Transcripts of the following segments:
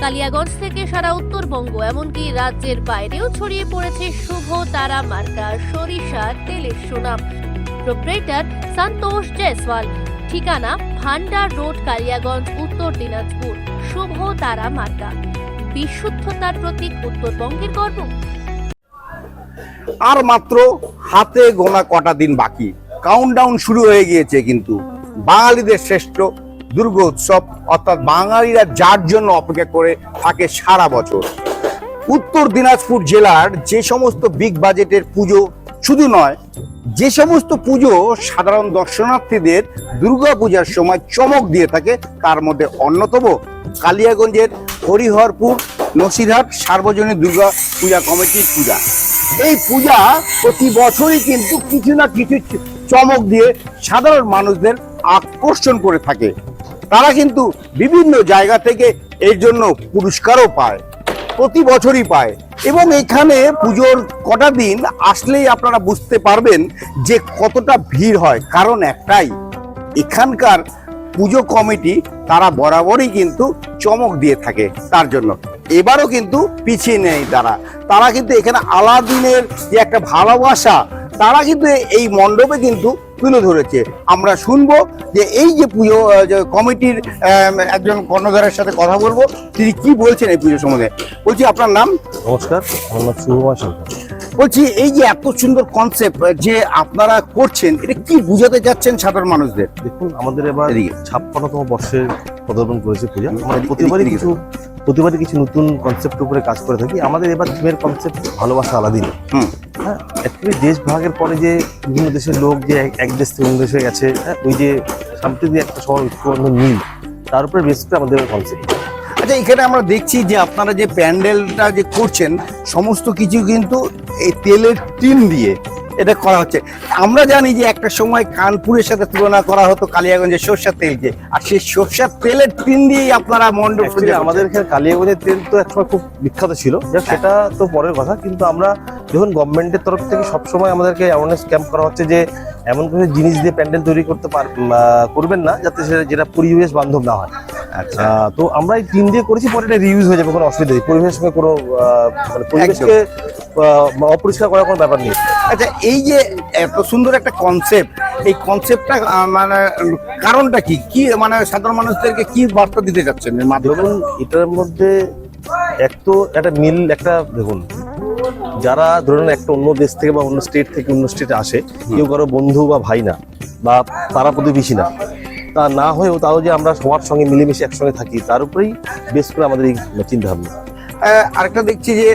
কালিয়াগঞ্জ থেকে সারা উত্তরবঙ্গ, এমনকি রাজ্যের বাইরেও ছড়িয়ে পড়েছে শুভ তারা মার্কা, সরিষা, তেলের সুনাম। প্রোপ্রেটার সন্তোষ জয়সওয়াল। ঠিকানা ভান্ডার রোড, কালিয়াগঞ্জ, উত্তর দিনাজপুর। শুভ তারা মার্কা। বিশুদ্ধতার প্রতীক উত্তরবঙ্গের গর্ব। আর মাত্র হাতে গোনা কটা দিন বাকি। কাউন্টডাউন শুরু হয়ে গিয়েছে কিন্তু। বাঙালিদের শ্রেষ্ঠ দুর্গোৎসব অর্থাৎ বাঙালিরা যার জন্য অপেক্ষা করে থাকে সারা বছর। উত্তর দিনাজপুর জেলার যে সমস্ত বিগ বাজেটের পুজো শুধু নয়, যে সমস্ত পুজো সাধারণ দর্শনার্থীদের দুর্গা পূজার সময় চমক দিয়ে থাকে, তার মধ্যে অন্যতম কালিয়াগঞ্জের হরিহরপুর, নসিরহাট সার্বজনীন দুর্গা পূজা কমিটির পূজা। এই পূজা প্রতি বছরই কিন্তু কিছু না কিছু চমক দিয়ে সাধারণ মানুষদের আকর্ষণ করে থাকে। তারা কিন্তু বিভিন্ন জায়গা থেকে এর জন্য পুরস্কারও পায়, প্রতি বছরই পায়। এবং এখানে পুজোর কটা দিন আসলেই আপনারা বুঝতে পারবেন যে কতটা ভিড় হয়। কারণ একটাই, এখানকার পুজো কমিটি তারা বরাবরই কিন্তু চমক দিয়ে থাকে তার জন্য। এবারও কিন্তু পিছিয়ে নেই তারা। তারা কিন্তু এখানে আলাদিনের যে একটা ভালোবাসা, তারা কিন্তু এই মণ্ডপে কিন্তু তুলে ধরেছে। আমরা শুনব যে এই যে পুজো কমিটির একজন কর্ণধারের সাথে কথা বলব তিনি কি বলছেন এই পুজো সম্বন্ধে? বলছি আপনার নাম? নমস্কার আমার শুভমা সরকার। বলছি এই যে এত সুন্দর কনসেপ্ট যে আপনারা করছেন এটা কি বুঝাতে যাচ্ছেন সাধারণ মানুষদের? দেখুন আমাদের এবার ছাপ্পান্নতম বর্ষের পদার্পণ করেছে পূজা। আমরা প্রতিবারই কিছু প্রতিবারই কিছু নতুন কনসেপ্ট উপরে কাজ করে থাকি। আমাদের এবার থিমের কনসেপ্ট ভালোবাসা আলাদিন হ্যাঁ অ্যাকচুয়ালি দেশ ভাগের পরে যে বিভিন্ন দেশের লোক যে এক- দেশ থেকে অন্য দেশে গেছে হ্যাঁ ওই যে সাম্প্রতিক একটা সবার ঐক্যবদ্ধ মিল তার উপরে বেস করে আমাদের কনসেপ্ট আচ্ছা এখানে আমরা দেখছি যে আপনারা যে প্যান্ডেলটা যে করছেন সমস্ত কিছু কিন্তু এই তেলের টিন দিয়ে এটা করা হচ্ছে। আমরা জানি যে একটা সময় কানপুরের সাথে তুলনা করা হতো কালিয়াগঞ্জের সর্ষার তেলকে আর সেই সর্ষার তেলের টিন দিয়েই আপনারা মণ্ডপ Actually আমাদের এখানে কালিয়াগঞ্জের তেল তো একসময় খুব বিখ্যাত ছিল। সেটা তো পরের কথা। কিন্তু আমরা দেখুন গভর্নমেন্টের তরফ থেকে সবসময় আমাদেরকে অ্যাওয়ারনেস ক্যাম্প করা হচ্ছে যে এমন কোনো জিনিস দিয়ে প্যান্ডেল তৈরি করতে পার করবেন না যাতে সেটা যেটা পরিবেশ বান্ধব না হয়। তো আমরা এই টিম দিয়ে করেছি পরে এটা রিউজ হয়ে যাবে কোনো অসুবিধা নেই। পরিবেশের সঙ্গে কোনো মানে পরিবেশকে অপরিষ্কার করার কোনো ব্যাপার নেই। আচ্ছা এই যে এত সুন্দর একটা কনসেপ্ট এই কনসেপ্টটা মানে কারণটা কি? কি মানে সাধারণ মানুষদেরকে কি বার্তা দিতে যাচ্ছেন দেখুন এটার মধ্যে এক তো একটা মিল একটা দেখুন যারা ধরুন একটা অন্য দেশ থেকে বা অন্য স্টেট থেকে অন্য স্টেটে আসে কেউ কারও বন্ধু বা ভাই না বা পাড়া প্রতিবেশী না তা না হয়েও তাও যে আমরা সবার সঙ্গে মিলেমিশে একসঙ্গে থাকি তার উপরেই বেশ করে আমাদের এই চিন্তাভাবনা। আরেকটা দেখছি যে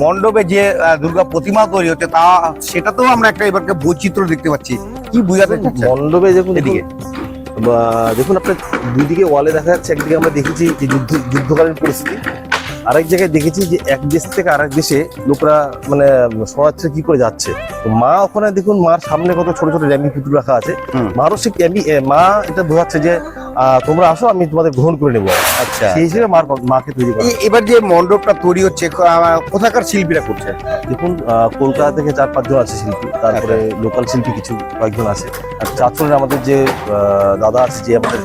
মণ্ডপে যে দুর্গা প্রতিমা তৈরি হচ্ছে তা সেটাতেও আমরা একটা এবারকে বৈচিত্র্য দেখতে পাচ্ছি। কি বুঝাতে মণ্ডপে দেখুন এদিকে। দেখুন আপনার দুদিকে ওয়ালে দেখা যাচ্ছে একদিকে আমরা দেখেছি যে যুদ্ধ যুদ্ধকালীন পরিস্থিতি। আরেক জায়গায় দেখেছি যে এক দেশ থেকে আরেক দেশে লোকরা মানে শরণার্থীরা কি করে যাচ্ছে। মা ওখানে দেখুন মার সামনে কত ছোট ছোট র্যামি পুতুল রাখা আছে। মারও সে মা এটা বোঝাচ্ছে যে তোমরা আসো আমি তোমাদের গ্রহণ করে নেব। আচ্ছা। সেই হিসেবে মার মাকে তৈরি করা। এবার যে মণ্ডপটা তৈরি হচ্ছে কোথাকার শিল্পীরা করছে? দেখুন কলকাতা থেকে চার পাঁচজন আছে শিল্পী তারপরে লোকাল শিল্পী কিছু কয়েকজন আছে। আর চাঁচলের আমাদের যে দাদা আছে যে আমাদের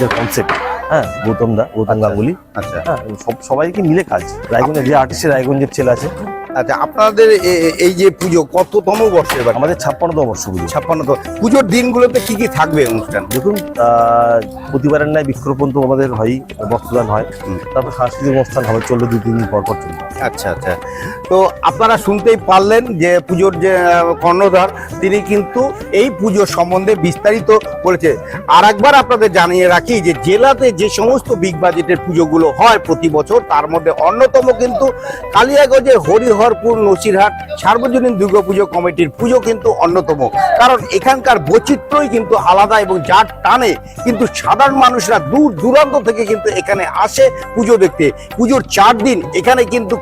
যে কনসেপ্ট হ্যাঁ গৌতম দা গৌতম গাঙ্গুলি। আচ্ছা হ্যাঁ সব সবাইকে মিলে কাজ। রায়গঞ্জের যে আর্টিস্টের রায়গঞ্জের ছেলে আছে। আচ্ছা আপনাদের এই যে পুজো কততম বর্ষ এবার আমাদের ছাপ্পান্নতম বর্ষ পুজো। ছাপ্পান্ন তো পুজোর দিনগুলোতে কি কি থাকবে অনুষ্ঠান? দেখুন প্রতিবারের ন্যায় বিক্ষোভণ তো আমাদের হয় বস্ত্রদান হয়। তারপর সাংস্কৃতিক অনুষ্ঠান হবে চলবে দুই তিন দিন পর পর চলবে। আচ্ছা আচ্ছা। তো আপনারা শুনতেই পারলেন যে পুজোর যে কর্ণধার তিনি কিন্তু এই পুজো সম্বন্ধে বিস্তারিত বলেছে। আর একবার আপনাদের জানিয়ে রাখি যে জেলাতে যে সমস্ত বিগ বাজেটের পুজোগুলো হয় প্রতি বছর তার মধ্যে অন্যতম কিন্তু কালিয়াগঞ্জের হরিহরপুর নসিরহাট সার্বজনীন দুর্গাপুজো কমিটির পুজো কিন্তু অন্যতম। কারণ এখানকার বৈচিত্র্যই কিন্তু আলাদা এবং যার টানে কিন্তু সাধারণ মানুষরা দূর দূরান্ত থেকে কিন্তু এখানে আসে পুজো দেখতে। পুজোর চার দিন এখানে কিন্তু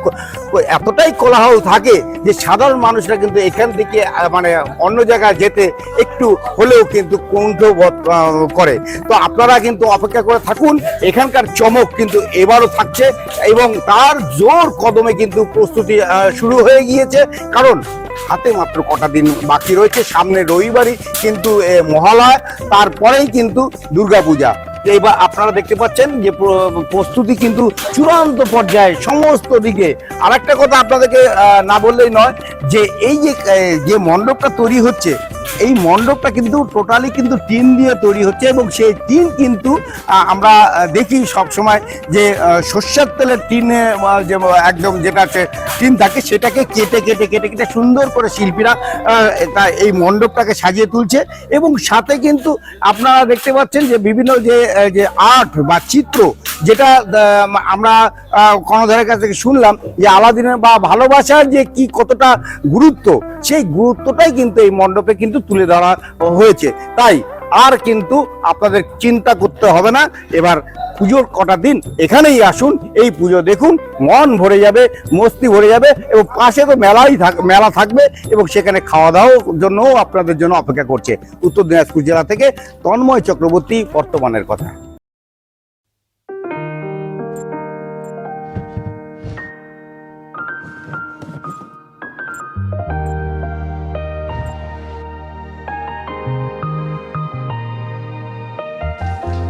এতটাই কোলাহল থাকে যে সাধারণ মানুষরা কিন্তু এখান থেকে মানে অন্য জায়গায় যেতে একটু হলেও কিন্তু কুণ্ঠ বোধ আহ, করে। তো আপনারা কিন্তু অপেক্ষা করে থাকুন এখানকার চমক কিন্তু এবারও থাকছে এবং তার জোর কদমে কিন্তু প্রস্তুতি শুরু হয়ে গিয়েছে। কারণ হাতে মাত্র কটা দিন বাকি রয়েছে। সামনে রবিবারই কিন্তু মহালয়া, তারপরেই কিন্তু দুর্গাপূজা। এবার আপনারা দেখতে পাচ্ছেন যে প্রস্তুতি কিন্তু চূড়ান্ত পর্যায়ে সমস্ত দিকে। আর একটা কথা আপনাদেরকে না বললেই নয় যে এই যে মণ্ডপটা তৈরি হচ্ছে এই মণ্ডপটা কিন্তু টোটালি কিন্তু টিন দিয়ে তৈরি হচ্ছে এবং সেই টিন কিন্তু আমরা দেখি সব সময় যে সর্ষের তেলের টিনে যে, একদম যেটা টিন থাকে সেটাকে কেটে কেটে কেটে কেটে সুন্দর করে শিল্পীরা তা এই মণ্ডপটাকে সাজিয়ে তুলছে এবং সাথে কিন্তু আপনারা দেখতে পাচ্ছেন যে বিভিন্ন যে যে আর্ট বা চিত্র যেটা আমরা কর্ণধারের কাছ থেকে শুনলাম যে আলাদিনের বা ভালোবাসার যে কি কতটা গুরুত্ব, সেই গুরুত্বটাই কিন্তু এই মণ্ডপে কিন্তু তুলে ধরা হয়েছে। তাই আর কিন্তু আপনাদের চিন্তা করতে হবে না। এবার পুজোর কটা দিন এখানেই আসুন, এই পুজো দেখুন, মন ভরে যাবে, মস্তি ভরে যাবে এবং পাশে তো মেলাই মেলা থাকবে এবং সেখানে খাওয়া দাওয়ার জন্যও আপনাদের জন্য অপেক্ষা করছে। উত্তর দিনাজপুর জেলা থেকে তন্ময় চক্রবর্তী বর্তমানের কথা।